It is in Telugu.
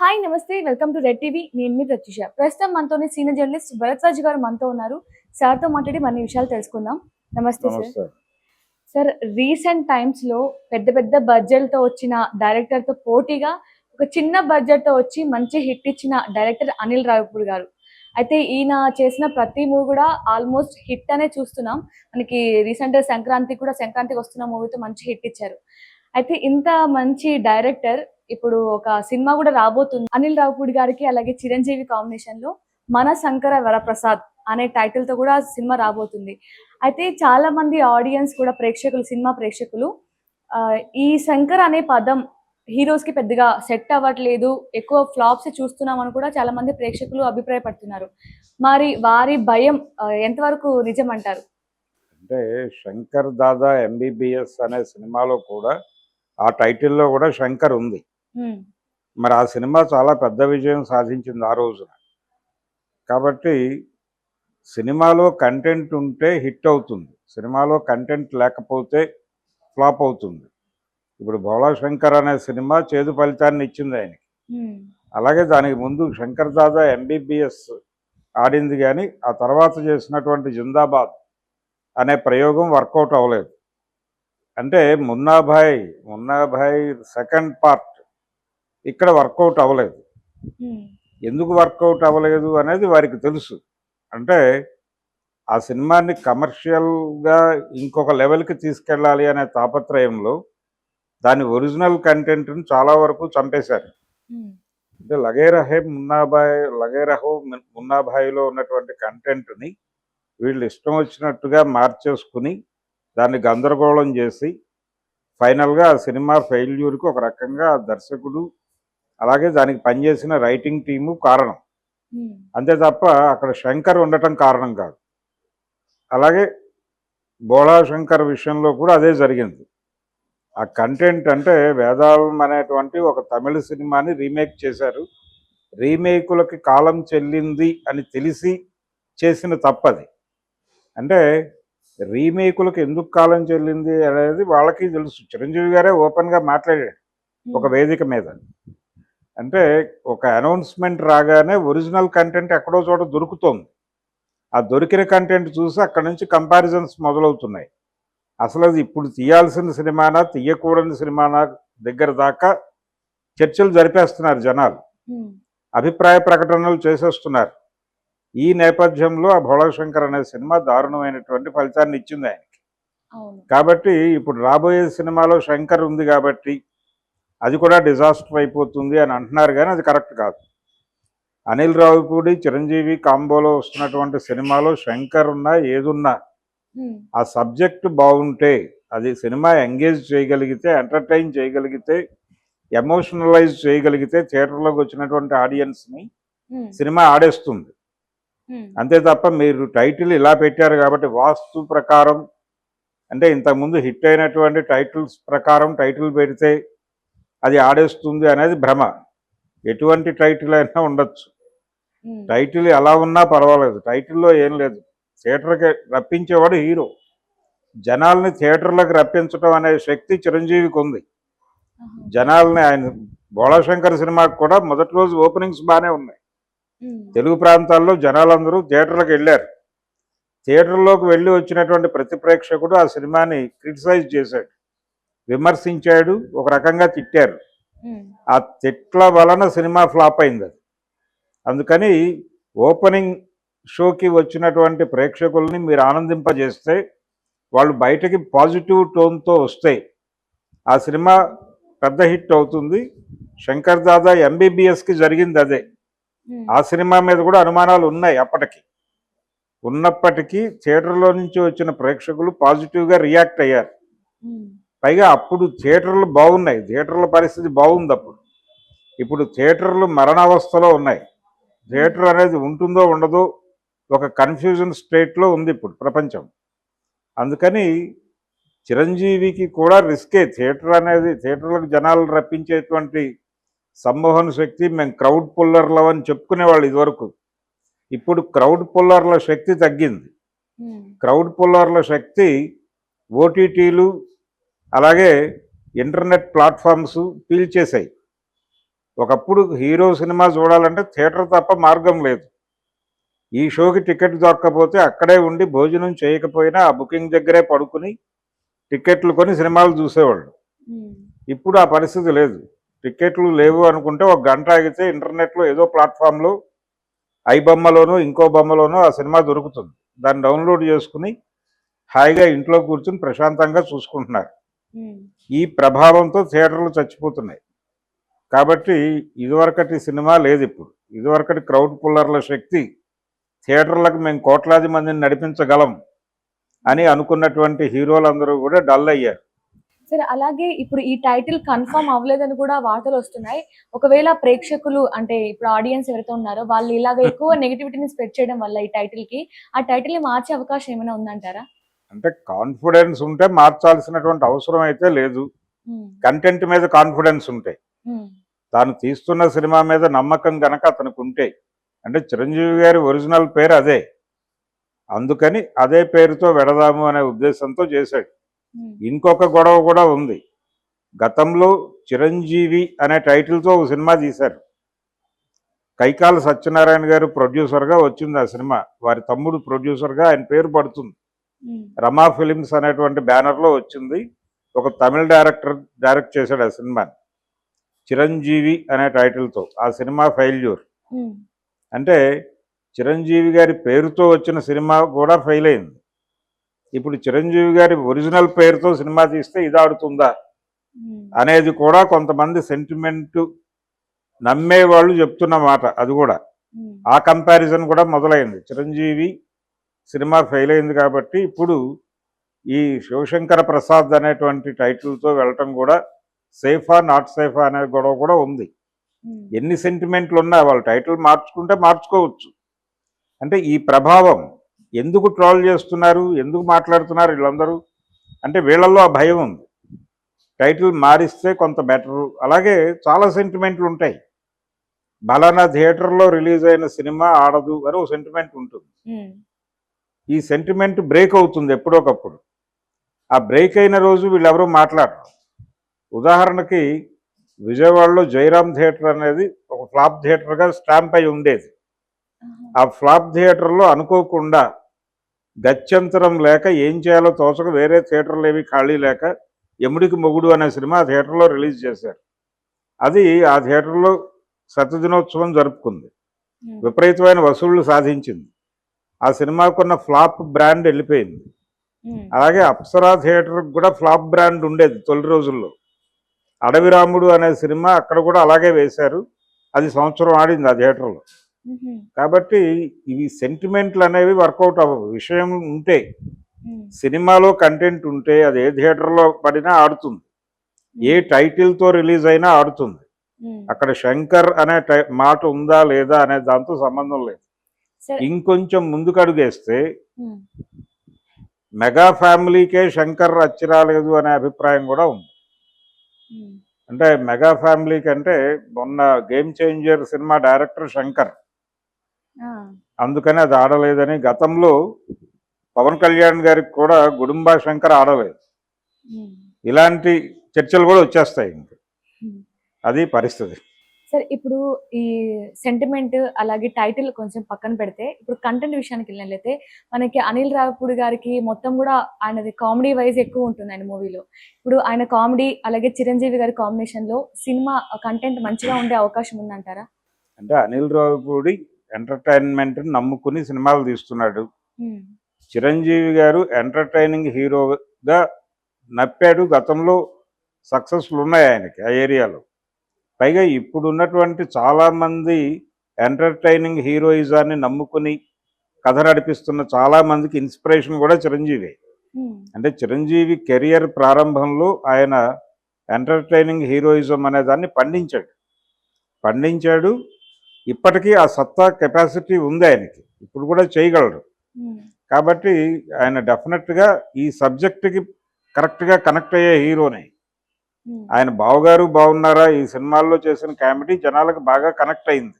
హాయ్ నమస్తే వెల్కమ్ టు రెడ్ టీవీ. నేను మీ ప్రత్యూష. ప్రస్తుతం మనతోనే సీనియర్ జర్నలిస్ట్ భరత్ రాజ్ గారు మనతో ఉన్నారు. సార్తో మాట్లాడి మరిన్ని విషయాలు తెలుసుకుందాం. నమస్తే సార్. సార్ రీసెంట్ టైమ్స్లో పెద్ద పెద్ద బడ్జెట్తో వచ్చిన డైరెక్టర్తో పోటీగా ఒక చిన్న బడ్జెట్తో వచ్చి మంచి హిట్ ఇచ్చిన డైరెక్టర్ అనిల్ రావిపూడి గారు. అయితే ఈయన చేసిన ప్రతి మూవీ కూడా ఆల్మోస్ట్ హిట్ అనే చూస్తున్నాం. మనకి రీసెంట్ సంక్రాంతి కూడా సంక్రాంతికి వస్తున్న మూవీతో మంచి హిట్ ఇచ్చారు. అయితే ఇంత మంచి డైరెక్టర్ ఇప్పుడు ఒక సినిమా కూడా రాబోతుంది. అనిల్ రావుపూడి గారికి అలాగే చిరంజీవి కాంబినేషన్లో మన శంకర వరప్రసాద్ అనే టైటిల్తో కూడా సినిమా రాబోతుంది. అయితే చాలా మంది ఆడియన్స్ కూడా ప్రేక్షకులు సినిమా ప్రేక్షకులు ఆ, ఈ శంకర్ అనే పదం హీరోస్కి పెద్దగా సెట్ అవ్వట్లేదు ఎక్కువ ఫ్లాప్స్ చూస్తున్నాం అని కూడా చాలా మంది ప్రేక్షకులు అభిప్రాయపడుతున్నారు. మరి వారి భయం ఎంతవరకు నిజం అంటారు? అంటే శంకర్ దాదా ఎంబీబీఎస్ అనే సినిమాలో కూడా ఆ టైటిల్లో కూడా శంకర్ ఉంది. మరి ఆ సినిమా చాలా పెద్ద విజయం సాధించింది ఆ రోజున. కాబట్టి సినిమాలో కంటెంట్ ఉంటే హిట్ అవుతుంది. సినిమాలో కంటెంట్ లేకపోతే ఫ్లాప్ అవుతుంది. ఇప్పుడు భోళా శంకర్ అనే సినిమా చేదు ఫలితాన్ని ఇచ్చింది ఆయనకి. అలాగే దానికి ముందు శంకర్ దాదా ఎంబీబీఎస్ ఆడింది కానీ ఆ తర్వాత చేసినటువంటి జిందాబాద్ అనే ప్రయోగం వర్కౌట్ అవ్వలేదు. అంటే మున్నాభాయ్ మున్నాభాయ్ సెకండ్ పార్ట్ ఇక్కడ వర్కౌట్ అవ్వలేదు. ఉమ్, ఎందుకు వర్కౌట్ అవ్వలేదు అనేది వారికి తెలుసు. అంటే ఆ సినిమాని కమర్షియల్గా ఇంకొక లెవెల్కి తీసుకెళ్ళాలి అనే తాపత్రయంలో దాని ఒరిజినల్ కంటెంట్ని చాలా వరకు చంపేశారు. ఉమ్, అంటే లగేరహే మున్నాబాయ్ లగేరహో ము- మున్నాబాయిలో ఉన్నటువంటి కంటెంట్ని వీళ్ళు ఇష్టం వచ్చినట్టుగా మార్చేసుకుని దాన్ని గందరగోళం చేసి ఫైనల్గా ఆ సినిమా ఫెయిల్యూర్కి ఒక రకంగా దర్శకుడు అలాగే దానికి పనిచేసిన రైటింగ్ టీము కారణం. అంతే తప్ప అక్కడ శంకర్ ఉండటం కారణం కాదు. అలాగే బోళా శంకర్ విషయంలో కూడా అదే జరిగింది. ఆ కంటెంట్ అంటే వేదాళం అనేటువంటి ఒక తమిళ సినిమాని రీమేక్ చేశారు. రీమేకులకి కాలం చెల్లింది అని తెలిసి చేసిన తప్పది. అంటే రీమేకులకు ఎందుకు కాలం చెల్లింది అనేది వాళ్ళకి తెలుసు. చిరంజీవి గారే ఓపెన్గా మాట్లాడాడు ఒక వేదిక మీద. అంటే ఒక అనౌన్స్మెంట్ రాగానే ఒరిజినల్ కంటెంట్ ఎక్కడో చోట దొరుకుతోంది. ఆ దొరికిన కంటెంట్ చూసి అక్కడ నుంచి కంపారిజన్స్ మొదలవుతున్నాయి. అసలు అది ఇప్పుడు తీయాల్సిన సినిమానా తీయకూడని సినిమానా దగ్గర దాకా చర్చలు జరిపేస్తున్నారు జనాలు. అభిప్రాయ ప్రకటనలు చేసేస్తున్నారు. ఈ నేపథ్యంలో ఆ భోళశంకర్ అనే సినిమా దారుణమైనటువంటి ఫలితాన్ని ఇచ్చింది ఆయనకి. కాబట్టి ఇప్పుడు రాబోయే సినిమాలో శంకర్ ఉంది కాబట్టి అది కూడా డిజాస్టర్ అయిపోతుంది అని అంటున్నారు కానీ అది కరెక్ట్ కాదు. అనిల్ రావుపూడి చిరంజీవి కాంబోలో వస్తున్నటువంటి సినిమాలో శంకర్ ఉన్నా ఏదున్నా ఆ సబ్జెక్ట్ బాగుంటే అది సినిమా ఎంగేజ్ చేయగలిగితే ఎంటర్టైన్ చేయగలిగితే ఎమోషనలైజ్ చేయగలిగితే థియేటర్లోకి వచ్చినటువంటి ఆడియన్స్ని సినిమా ఆడేస్తుంది. అంతే తప్ప మీరు టైటిల్ ఇలా పెట్టారు కాబట్టి వాస్తు ప్రకారం అంటే ఇంతకుముందు హిట్ అయినటువంటి టైటిల్స్ ప్రకారం టైటిల్ పెడితే అది ఆడేస్తుంది అనేది భ్రమ. ఎటువంటి టైటిల్ అయినా ఉండొచ్చు. టైటిల్ ఎలా ఉన్నా పర్వాలేదు. టైటిల్లో ఏం లేదు. థియేటర్కి రప్పించేవాడు హీరో. జనాల్ని థియేటర్లకు రప్పించడం అనే శక్తి చిరంజీవికి ఉంది. జనాల్ని ఆయన బోళాశంకర్ సినిమాకి కూడా మొదటి రోజు ఓపెనింగ్స్ బాగానే ఉన్నాయి. తెలుగు ప్రాంతాల్లో జనాలందరూ థియేటర్లకు వెళ్ళారు. థియేటర్లోకి వెళ్ళి వచ్చినటువంటి ప్రతి ప్రేక్షకుడు ఆ సినిమాని క్రిటిసైజ్ చేశాడు. విమర్శించాడు ఒక రకంగా తిట్టారు. ఆ తిట్ల వలన సినిమా ఫ్లాప్ అయింది అది. అందుకని ఓపెనింగ్ షోకి వచ్చినటువంటి ప్రేక్షకుల్ని మీరు ఆనందింపజేస్తే వాళ్ళు బయటకి పాజిటివ్ టోన్తో వస్తే ఆ సినిమా పెద్ద హిట్ అవుతుంది. శంకర్ దాదా ఎంబీబీఎస్కి జరిగింది అదే. ఆ సినిమా మీద కూడా అనుమానాలు ఉన్నాయి అప్పటికి. ఉన్నప్పటికీ థియేటర్లో నుంచి వచ్చిన ప్రేక్షకులు పాజిటివ్గా రియాక్ట్ అయ్యారు. పైగా అప్పుడు థియేటర్లు బాగున్నాయి. థియేటర్ల పరిస్థితి బాగుంది అప్పుడు. ఇప్పుడు థియేటర్లు మరణావస్థలో ఉన్నాయి. థియేటర్ అనేది ఉంటుందో ఉండదో ఒక కన్ఫ్యూజన్ స్టేట్లో ఉంది ఇప్పుడు ప్రపంచం. అందుకని చిరంజీవికి కూడా రిస్కే. థియేటర్ అనేది థియేటర్లకు జనాలు రప్పించేటువంటి సంమోహన శక్తి మేము క్రౌడ్ పుల్లర్లు అని చెప్పుకునేవాళ్ళు ఇదివరకు. ఇప్పుడు క్రౌడ్ పుల్లర్ల శక్తి తగ్గింది. క్రౌడ్ పుల్లర్ల శక్తి ఓటీటీలు అలాగే ఇంటర్నెట్ ప్లాట్ఫామ్స్ పీల్చేశాయి. ఒకప్పుడు హీరో సినిమా చూడాలంటే థియేటర్ తప్ప మార్గం లేదు. ఈ షోకి టికెట్ దొరకకపోతే అక్కడే ఉండి భోజనం చేయకపోయినా ఆ బుకింగ్ దగ్గరే పడుకుని టికెట్లు కొని సినిమాలు చూసేవాళ్ళు. ఇప్పుడు ఆ పరిస్థితి లేదు. టికెట్లు లేవు అనుకుంటే ఒక గంట ఆగితే ఇంటర్నెట్లో ఏదో ప్లాట్ఫామ్లో ఐ బొమ్మలోనో ఇంకో బొమ్మలోనో ఆ సినిమా దొరుకుతుంది. దాన్ని డౌన్లోడ్ చేసుకుని హాయిగా ఇంట్లో కూర్చుని ప్రశాంతంగా చూసుకుంటున్నారు. ఈ ప్రభావంతో థియేటర్లు చచ్చిపోతున్నాయి. కాబట్టి ఇదివరకటి సినిమా లేదు ఇప్పుడు. ఇదివరకటి క్రౌడ్ పుల్లర్ల శక్తి థియేటర్లకు మేము కోట్లాది మందిని నడిపించగలం అని అనుకున్నటువంటి హీరోలందరూ కూడా డల్ అయ్యారు. సరే అలాగే ఇప్పుడు ఈ టైటిల్ కన్ఫర్మ్ అవ్వలేదని కూడా వార్తలు వస్తున్నాయి. ఒకవేళ ప్రేక్షకులు అంటే ఇప్పుడు ఆడియన్స్ ఎవరైతే ఉన్నారో వాళ్ళు ఇలాగ ఎక్కువ నెగిటివిటీని స్ప్రెడ్ చేయడం వల్ల ఈ టైటిల్కి ఆ టైటిల్ని మార్చే అవకాశం ఏమైనా ఉందంటారా? అంటే కాన్ఫిడెన్స్ ఉంటే మార్చాల్సినటువంటి అవసరం అయితే లేదు. కంటెంట్ మీద కాన్ఫిడెన్స్ ఉంటే. తాను తీస్తున్న సినిమా మీద నమ్మకం గనక అతనికి ఉంటే. అంటే చిరంజీవి గారి ఒరిజినల్ పేరు అదే. అందుకని అదే పేరుతో వెడదాము అనే ఉద్దేశంతో చేశాడు. ఇంకొక గొడవ కూడా ఉంది. గతంలో చిరంజీవి అనే టైటిల్తో ఒక సినిమా తీశారు. కైకాల సత్యనారాయణ గారు ప్రొడ్యూసర్గా వచ్చింది ఆ సినిమా. వారి తమ్ముడు ప్రొడ్యూసర్గా ఆయన పేరు పడుతుంది. ఉమ్, రమా ఫిలిమ్స్ అనేటువంటి బ్యానర్లో వచ్చింది. ఒక తమిళ డైరెక్టర్ డైరెక్ట్ చేశాడు ఆ సినిమాని చిరంజీవి అనే టైటిల్తో ఆ సినిమా ఫెయిల్యూర్. ఉమ్, అంటే చిరంజీవి గారి పేరుతో వచ్చిన సినిమా కూడా ఫెయిల్ అయింది. ఇప్పుడు చిరంజీవి గారి ఒరిజినల్ పేరుతో సినిమా తీస్తే ఇది ఆడుతుందా? అనేది కూడా కొంతమంది సెంటిమెంట్ నమ్మేవాళ్ళు చెప్తున్న మాట అది కూడా. ఆ కంపారిజన్ కూడా మొదలైంది. చిరంజీవి సినిమా ఫెయిల్ అయింది కాబట్టి ఇప్పుడు ఈ శివశంకర ప్రసాద్ అనేటువంటి టైటిల్తో వెళ్ళటం కూడా సేఫా నాట్ సేఫా అనే గొడవ కూడా ఉంది. ఉమ్, ఎన్ని సెంటిమెంట్లు ఉన్నా వాళ్ళు టైటిల్ మార్చుకుంటే మార్చుకోవచ్చు. అంటే ఈ ప్రభావం ఎందుకు ట్రోల్ చేస్తున్నారు? ఎందుకు మాట్లాడుతున్నారు వీళ్ళందరూ? అంటే వీళ్ళల్లో ఆ భయం ఉంది. టైటిల్ మారిస్తే కొంత బెటరు. అలాగే చాలా సెంటిమెంట్లు ఉంటాయి. బలానా థియేటర్లో రిలీజ్ అయిన సినిమా ఆడదు అని ఒక సెంటిమెంట్ ఉంటుంది. ఈ సెంటిమెంట్ బ్రేక్ అవుతుంది ఎప్పుడోకప్పుడు. ఆ బ్రేక్ అయిన రోజు వీళ్ళెవరూ మాట్లాడరు. ఉదాహరణకి విజయవాడలో జయరామ్ థియేటర్ అనేది ఒక ఫ్లాప్ థియేటర్గా స్టాంప్ అయి ఉండేది. ఆ ఫ్లాప్ థియేటర్లో అనుకోకుండా గత్యంతరం లేక ఏం చేయాలో తోచక వేరే థియేటర్లు ఏవి ఖాళీ లేక ఎముడికి మొగుడు అనే సినిమా ఆ థియేటర్లో రిలీజ్ చేశారు. అది ఆ థియేటర్లో శతదినోత్సవం జరుపుకుంది. ఉమ్, విపరీతమైన వసూళ్ళు సాధించింది. ఆ సినిమాకున్న ఫ్లాప్ బ్రాండ్ వెళ్ళిపోయింది. ఉమ్, అలాగే అప్సరా థియేటర్ కూడా ఫ్లాప్ బ్రాండ్ ఉండేది తొలి రోజుల్లో. అడవి రాముడు అనే సినిమా అక్కడ కూడా అలాగే వేశారు. అది సంవత్సరం ఆడింది ఆ థియేటర్లో. కాబట్టి ఇవి సెంటిమెంట్లు అనేవి వర్కౌట్ అవ్వవు. విషయం ఉంటే సినిమాలో కంటెంట్ ఉంటే అది ఏ థియేటర్లో పడినా ఆడుతుంది. ఏ టైటిల్తో రిలీజ్ అయినా ఆడుతుంది. అక్కడ శంకర్ అనే టై మాట ఉందా లేదా అనే దాంతో సంబంధం లేదు. ఇంకొంచెం ముందుకు అడుగేస్తే మెగా ఫ్యామిలీకే శంకర్ అచ్చి రాలేదు అనే అభిప్రాయం కూడా ఉంది. అంటే మెగా ఫ్యామిలీ కంటే మొన్న game changer cinema director Shankar. అందుకని అది ఆడలేదని గతంలో పవన్ కళ్యాణ్ గారికి కూడా గుడుంబా శంకర్ ఆడలేదు. ఇలాంటి చర్చలు కూడా వచ్చేస్తాయి ఇంక. అది పరిస్థితి. సరే ఇప్పుడు ఈ సెంటిమెంట్ అలాగే టైటిల్ కొంచెం పక్కన పెడితే ఇప్పుడు కంటెంట్ విషయానికి వెళ్ళినట్లయితే మనకి అనిల్ రావిపూడి గారికి మొత్తం కూడా ఆయనది కామెడీ వైజ్ ఎక్కువ ఉంటుంది ఆయన మూవీలో. ఇప్పుడు ఆయన కామెడీ అలాగే చిరంజీవి గారి కాంబినేషన్లో సినిమా కంటెంట్ మంచిగా ఉండే అవకాశం ఉందంటారా? అంటే అనిల్ రావిపూడి ఎంటర్టైన్మెంట్ నమ్ముకుని సినిమాలు తీస్తున్నాడు. చిరంజీవి గారు ఎంటర్టైనింగ్ హీరోగా నప్పాడు. గతంలో సక్సెస్ఫుల్ ఉన్నాయి ఆయనకి ఆ ఏరియాలో. పైగా ఇప్పుడు ఉన్నటువంటి చాలామంది ఎంటర్టైనింగ్ హీరోయిజాన్ని నమ్ముకుని కథ నడిపిస్తున్న చాలామందికి ఇన్స్పిరేషన్ కూడా చిరంజీవి. అంటే చిరంజీవి కెరియర్ ప్రారంభంలో ఆయన ఎంటర్టైనింగ్ హీరోయిజం అనే దాన్ని పండించాడు. పండించాడు. ఇప్పటికీ ఆ సత్తా కెపాసిటీ ఉంది ఆయనకి. ఇప్పుడు కూడా చేయగలడు ఉమ్, కాబట్టి ఆయన డెఫినెట్గా ఈ సబ్జెక్ట్కి కరెక్ట్గా కనెక్ట్ అయ్యే హీరోనే. ఆయన బావగారు బాగున్నారా? ఈ సినిమాల్లో చేసిన కామెడీ జనాలకు బాగా కనెక్ట్ అయింది.